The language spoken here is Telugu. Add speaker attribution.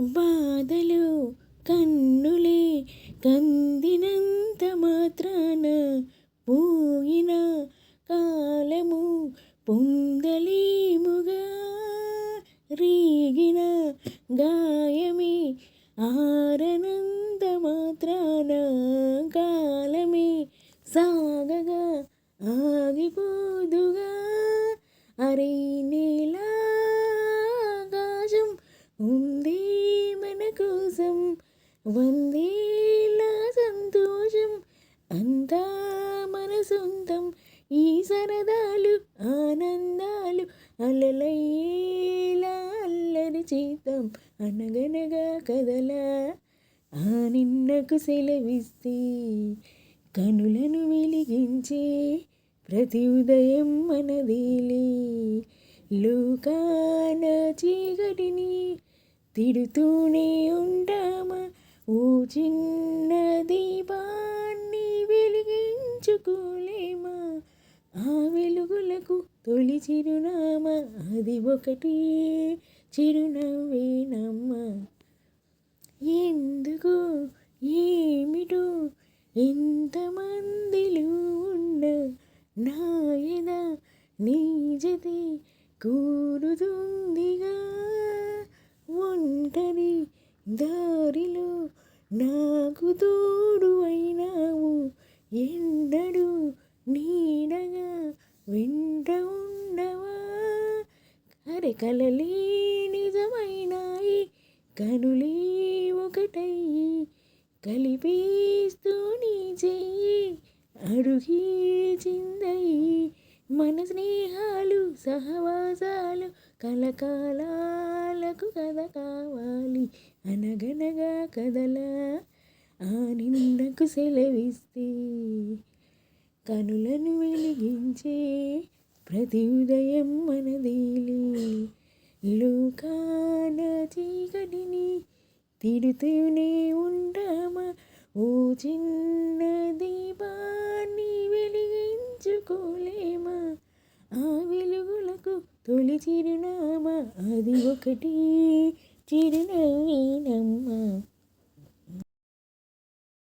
Speaker 1: బాధలు కన్నులే కందినంత మాత్రాన పోయిన కాలము పొందలేముగా. రీగిన గాయమే ఆరనంత మాత్రాన కాలమే సాగగా ఆగిపోదుగా. అరే వందేళ్ళ సంతోషం అంతా మన సొంతం ఈ సరదాలు ఆనందాలు అలలయ్యేలా అల్లరి చేద్దాం. అనగనగా కదలా ఆ నిన్నకు సెలవిస్తే కనులను వెలిగించే ప్రతి ఉదయం మనదేలే. లోకాన చీకటిని తిడుతూనే ఉంటా చిన్న దీపాన్ని వెలిగించుకోలేమా? ఆ వెలుగులకు తొలి చిరునామా అది ఒకటి చిరునవ్వేనమ్మా ఎందుకు ఏమిటో ఎంతమందిలో ఉన్న నాయన నీజది కూరుతుందిగా. ఒంటరి దారిలో నాకు తోడు అయినావు ఎండడు నీడగా వెంట ఉండవా? అరే కలలే నిజమైనాయి. కనులే ఒకటయ్యి కలిపేస్తూ నీ చెయ్యి అడుగే చిందయ్యి మన స్నేహాలు సహవాసాలు కలకాలాలకు కథ కావాలి. అనగనగా కదలా ఆ నిన్నకు సెలవిస్తే కనులను వెలిగించే ప్రతి ఉదయం మనదేలే. లోకాన చీకటిని తిడుతూనే ఉంటామా? ఓ చిన్న దీపా వెలిగించుకోలేమా ఆ వెలుగులకు తొలి చిరునామా? అది ఒకటి. చిరునవ్వేనమ్మా.